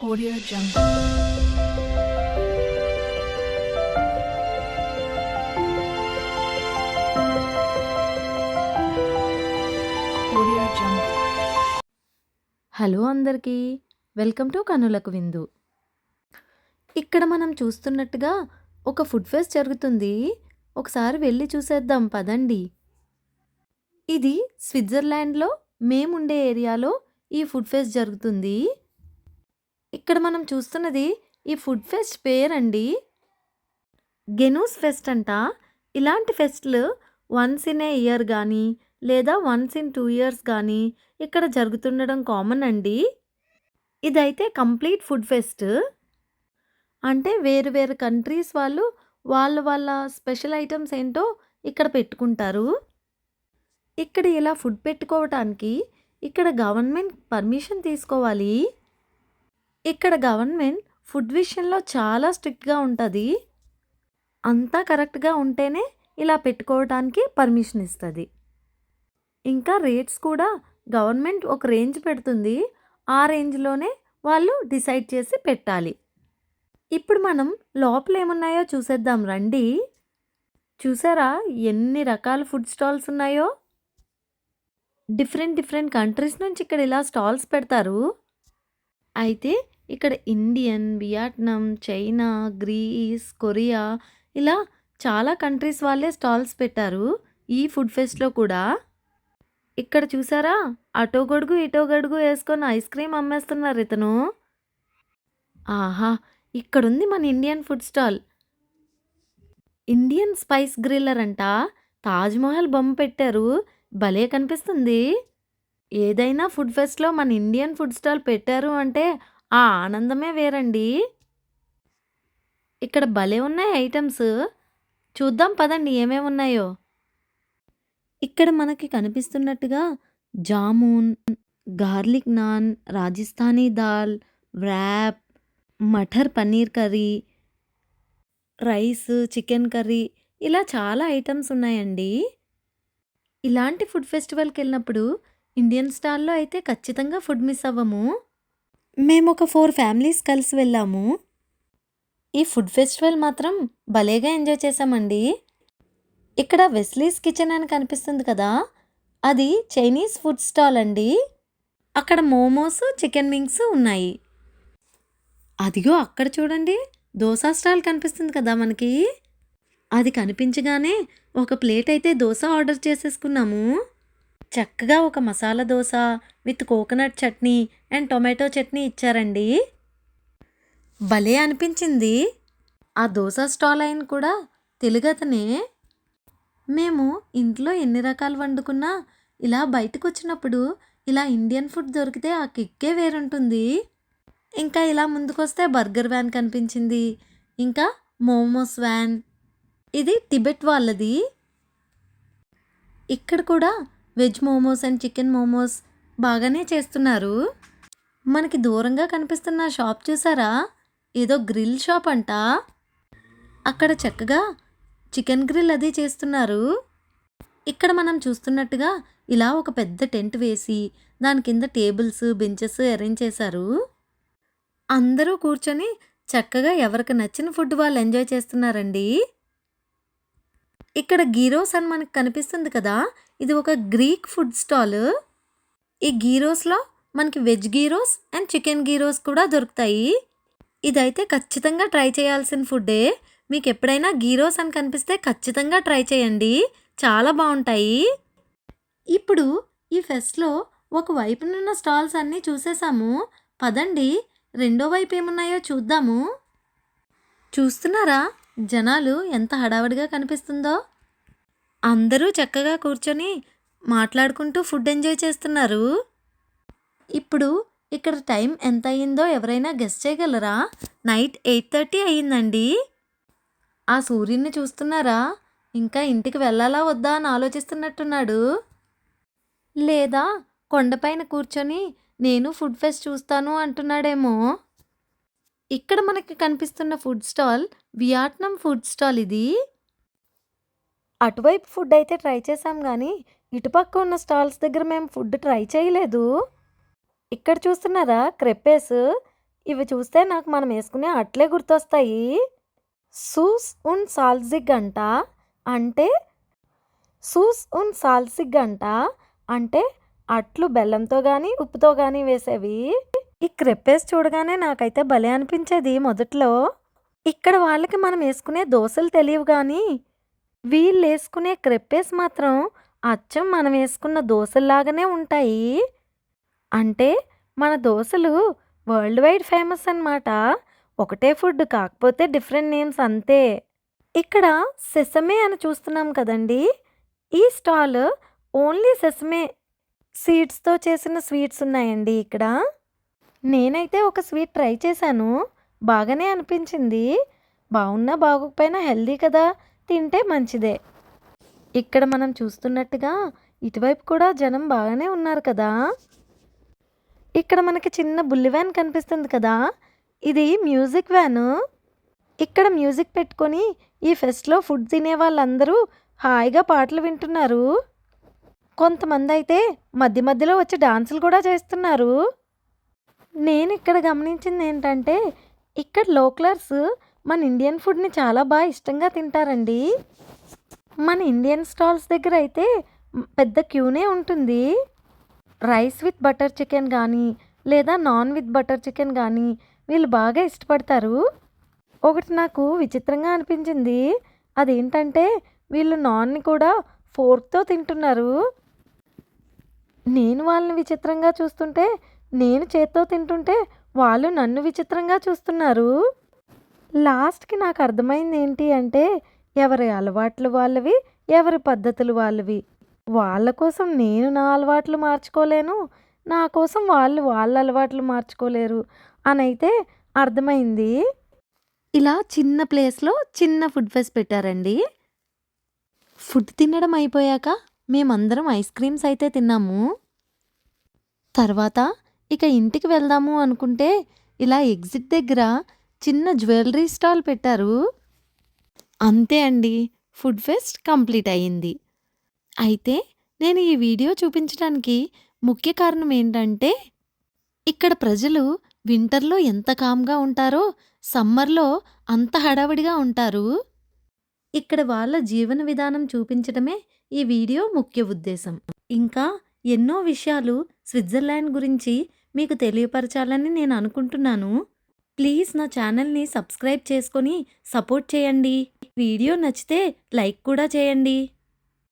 Audio Jungle. Audio Jungle. Hello అందరికీ welcome to కనులకు విందు ఇక్కడ మనం చూస్తున్నట్టుగా ఒక ఫుడ్ ఫెస్ట్ జరుగుతుంది ఒకసారి వెళ్ళి చూసేద్దాం పదండి ఇది స్విట్జర్లాండ్లో మేముండే ఏరియాలో ఈ ఫుడ్ ఫెస్ట్ జరుగుతుంది ఇక్కడ మనం చూస్తున్నది ఈ ఫుడ్ ఫెస్ట్ పేరండి. గెనూస్ ఫెస్ట్ అంట. ఇలాంటి ఫెస్ట్లు వన్స్ ఇన్ ఏ ఇయర్ కానీ లేదా వన్స్ ఇన్ టూ ఇయర్స్ కానీ ఇక్కడ జరుగుతుండడం కామన్ అండి. ఇదైతే కంప్లీట్ ఫుడ్ ఫెస్ట్. అంటే వేరు వేరు కంట్రీస్ వాళ్ళు వాళ్ళ వాళ్ళ స్పెషల్ ఐటమ్స్ ఏంటో ఇక్కడ పెట్టుకుంటారు. ఇక్కడ ఇలా ఫుడ్ పెట్టుకోవటానికి ఇక్కడ గవర్నమెంట్ పర్మిషన్ తీసుకోవాలి. ఇక్కడ గవర్నమెంట్ ఫుడ్ విషయంలో చాలా స్ట్రిక్ట్గా ఉంటుంది. అంతా కరెక్ట్గా ఉంటేనే ఇలా పెట్టుకోవడానికి పర్మిషన్ ఇస్తుంది. ఇంకా రేట్స్ కూడా గవర్నమెంట్ ఒక రేంజ్ పెడుతుంది. ఆ రేంజ్లోనే వాళ్ళు డిసైడ్ చేసి పెట్టాలి. ఇప్పుడు మనం లోపల ఏమున్నాయో చూసేద్దాం రండి. చూసారా ఎన్ని రకాల ఫుడ్ స్టాల్స్ ఉన్నాయో? డిఫరెంట్ డిఫరెంట్ కంట్రీస్ నుంచి ఇక్కడ ఇలా స్టాల్స్ పెడతారు. అయితే ఇక్కడ Indian Vietnam China Greece Korea ఇలా చాలా కంట్రీస్ వాళ్ళే స్టాల్స్ పెట్టారు ఈ ఫుడ్ ఫెస్ట్లో కూడా. ఇక్కడ చూసారా? అటో గడుగు ఇటో గడుగు వేసుకొని ఐస్ క్రీమ్ అమ్మేస్తున్నారు ఇతను. ఆహా! ఇక్కడుంది మన Indian food stall. Indian spice griller అంట. తాజ్మహల్ బొమ్మ పెట్టారు. భలే కనిపిస్తుంది. ఏదైనా ఫుడ్ ఫెస్ట్లో మన ఇండియన్ ఫుడ్ స్టాల్ పెట్టారు అంటే ఆ ఆనందమే వేరండి. ఇక్కడ భలే ఉన్నాయి ఐటమ్స్. చూద్దాం పదండి ఏమేమి ఉన్నాయో. ఇక్కడ మనకి కనిపిస్తున్నట్టుగా jamun garlic naan Rajasthani dal wrap matar paneer curry rice chicken curry ఇలా చాలా ఐటమ్స్ ఉన్నాయండి. ఇలాంటి ఫుడ్ ఫెస్టివల్కి వెళ్ళినప్పుడు ఇండియన్ స్టాల్లో అయితే ఖచ్చితంగా ఫుడ్ మిస్ అవ్వము. మేము ఒక ఫోర్ ఫ్యామిలీస్ కలిసి వెళ్ళాము. ఈ ఫుడ్ ఫెస్టివల్ మాత్రం భలేగా ఎంజాయ్ చేసామండి ఇక్కడ వెస్లీస్ కిచెన్ అని కనిపిస్తుంది కదా అది చైనీస్ ఫుడ్ స్టాల్ అండి. అక్కడ మోమోస్ చికెన్ వింగ్స్ ఉన్నాయి. అదిగో అక్కడ చూడండి దోశ స్టాల్ కనిపిస్తుంది కదా మనకి. అది కనిపించగానే ఒక ప్లేట్ అయితే దోశ ఆర్డర్ చేసేసుకున్నాము. చక్కగా ఒక masala dosa with coconut chutney and tomato chutney ఇచ్చారండి. భలే అనిపించింది. ఆ దోశ స్టాల్ అయిన కూడా తెలుగతనే. మేము ఇంట్లో ఎన్ని రకాలు వండుకున్నా ఇలా బయటకు వచ్చినప్పుడు ఇలా ఇండియన్ ఫుడ్ దొరికితే ఆ కిక్కే వేరుంటుంది. ఇంకా ఇలా ముందుకొస్తే బర్గర్ వ్యాన్ కనిపించింది. ఇంకా మోమోస్ వ్యాన్. ఇది టిబెట్ వాళ్ళది. ఇక్కడ కూడా veg momos and chicken momos బాగానే చేస్తున్నారు. మనకి దూరంగా కనిపిస్తున్న షాప్ చూసారా? ఏదో గ్రిల్ షాప్ అంట. అక్కడ చక్కగా చికెన్ గ్రిల్ అది చేస్తున్నారు. ఇక్కడ మనం చూస్తున్నట్టుగా ఇలా ఒక పెద్ద టెంట్ వేసి దాని కింద టేబుల్స్ బెంచెస్ అరేంజ్ చేశారు. అందరూ కూర్చొని చక్కగా ఎవరికి నచ్చిన ఫుడ్ వాళ్ళు ఎంజాయ్ చేస్తున్నారండి. ఇక్కడ గీరోస్ అని మనకు కనిపిస్తుంది కదా. ఇది ఒక గ్రీక్ ఫుడ్ స్టాల్. ఈ గీరోస్లో మనకి veg gyros and chicken gyros కూడా దొరుకుతాయి. ఇదైతే ఖచ్చితంగా ట్రై చేయాల్సిన ఫుడ్డే మీకు ఎప్పుడైనా గీరోస్ అని కనిపిస్తే ఖచ్చితంగా ట్రై చేయండి. చాలా బాగుంటాయి. ఇప్పుడు ఈ ఫెస్ట్లో ఒక వైపునున్న స్టాల్స్ అన్నీ చూసేసాము. పదండి. రెండో వైపు ఏమున్నాయో చూద్దాము. చూస్తున్నారా? జనాలు ఎంత హడావడిగా కనిపిస్తుందో. అందరూ చక్కగా కూర్చొని మాట్లాడుకుంటూ ఫుడ్ ఎంజాయ్ చేస్తున్నారు. ఇప్పుడు ఇక్కడ టైం ఎంత అయ్యిందో ఎవరైనా గెస్ట్ చేయగలరా? నైట్ ఎయిట్ థర్టీ అయ్యిందండి ఆ సూర్యుడిని చూస్తున్నారా? ఇంకా ఇంటికి వెళ్ళాలా వద్దా అని ఆలోచిస్తున్నట్టున్నాడు. లేదా కొండపైన కూర్చొని నేను ఫుడ్ ఫెస్ట్ చూస్తాను అంటున్నాడేమో. ఇక్కడ మనకి కనిపిస్తున్న food stall Vietnam food stall ఇది. అటువైపు ఫుడ్ అయితే ట్రై చేసాం కానీ ఇటుపక్క ఉన్న స్టాల్స్ దగ్గర మేము ఫుడ్ ట్రై చేయలేదు. ఇక్కడ చూస్తున్నారా క్రెప్పేస్ ఇవి చూస్తే నాకు మనం వేసుకునే అట్లే గుర్తొస్తాయి. సూస్ ఉన్ సాల్సిగ్ అంట అంటే సూస్ ఉన్ సాల్సిగ్ అంట అంటే అట్లు బెల్లంతో కానీ ఉప్పుతో కానీ వేసేవి. ఈ క్రెప్పేస్ చూడగానే నాకైతే భలే అనిపించేది మొదట్లో. ఇక్కడ వాళ్ళకి మనం వేసుకునే దోశలు తెలియవు కానీ వీళ్ళు వేసుకునే క్రెప్పేస్ మాత్రం అచ్చం మనం వేసుకున్న దోశల్లాగానే ఉంటాయి. అంటే మన దోశలు వరల్డ్ వైడ్ ఫేమస్ అన్నమాట. ఒకటే ఫుడ్ కాకపోతే డిఫరెంట్ నేమ్స్ అంతే. ఇక్కడ సెసమే అని చూస్తున్నాం కదండి. ఈ స్టాల్ ఓన్లీ సెసమే సీడ్స్తో చేసిన స్వీట్స్ ఉన్నాయండి ఇక్కడ. నేనైతే ఒక స్వీట్ ట్రై చేశాను. బాగానే అనిపించింది. బాగున్నా బాగోకపోయినా హెల్దీ కదా తింటే మంచిదే. ఇక్కడ మనం చూస్తున్నట్టుగా ఇటువైపు కూడా జనం బాగానే ఉన్నారు కదా. ఇక్కడ మనకి చిన్న బుల్లి వ్యాన్ కనిపిస్తుంది కదా. ఇది మ్యూజిక్ వ్యాను. ఇక్కడ మ్యూజిక్ పెట్టుకొని ఈ ఫెస్ట్లో ఫుడ్ తినే వాళ్ళందరూ హాయిగా పాటలు వింటున్నారు. కొంతమంది అయితే మధ్య మధ్యలో వచ్చి డాన్సులు కూడా చేస్తున్నారు. నేను ఇక్కడ గమనించింది ఏంటంటే ఇక్కడ లోకలర్స్ మన ఇండియన్ ఫుడ్ని చాలా బాగా ఇష్టంగా తింటారండి. మన ఇండియన్ స్టాల్స్ దగ్గర అయితే పెద్ద క్యూనే ఉంటుంది. రైస్ విత్ బటర్ చికెన్ కానీ లేదా నాన్ విత్ బటర్ చికెన్ కానీ వీళ్ళు బాగా ఇష్టపడతారు. ఒకటి నాకు విచిత్రంగా అనిపించింది. అదేంటంటే వీళ్ళు నాన్ని కూడా ఫోర్క్తో తింటున్నారు. నేను వాళ్ళని విచిత్రంగా చూస్తుంటే నేను చేత్తో తింటుంటే వాళ్ళు నన్ను విచిత్రంగా చూస్తున్నారు. లాస్ట్కి నాకు అర్థమైంది ఏంటి అంటే ఎవరి అలవాట్లు వాళ్ళవి ఎవరి పద్ధతులు వాళ్ళవి. వాళ్ళ కోసం నేను నా అలవాట్లు మార్చుకోలేను నా కోసం వాళ్ళు వాళ్ళ అలవాట్లు మార్చుకోలేరు అని అయితే అర్థమైంది. ఇలా చిన్న ప్లేస్లో చిన్న ఫుడ్ ఫెస్ట్ పెట్టారండి. ఫుడ్ తినడం అయిపోయాక మేమందరం ఐస్ క్రీమ్స్ అయితే తిన్నాము. తర్వాత ఇక ఇంటికి వెళ్దాము అనుకుంటే ఇలా ఎగ్జిట్ దగ్గర చిన్న జ్యువెలరీ స్టాల్ పెట్టారు. అంతే అండి ఫుడ్ ఫెస్ట్ కంప్లీట్ అయ్యింది. అయితే నేను ఈ వీడియో చూపించడానికి ముఖ్య కారణం ఏంటంటే ఇక్కడ ప్రజలు వింటర్లో ఎంత కామ్గా ఉంటారో సమ్మర్లో అంత హడావిడిగా ఉంటారు. ఇక్కడ వాళ్ళ జీవన విధానం చూపించడమే ఈ వీడియో ముఖ్య ఉద్దేశం. ఇంకా ఎన్నో విషయాలు స్విట్జర్లాండ్ గురించి మీకు తెలియపరచాలని నేను అనుకుంటున్నాను. ప్లీజ్ నా ఛానల్ని సబ్స్క్రైబ్ చేసుకొని సపోర్ట్ చేయండి. వీడియో నచ్చితే లైక్ కూడా చేయండి.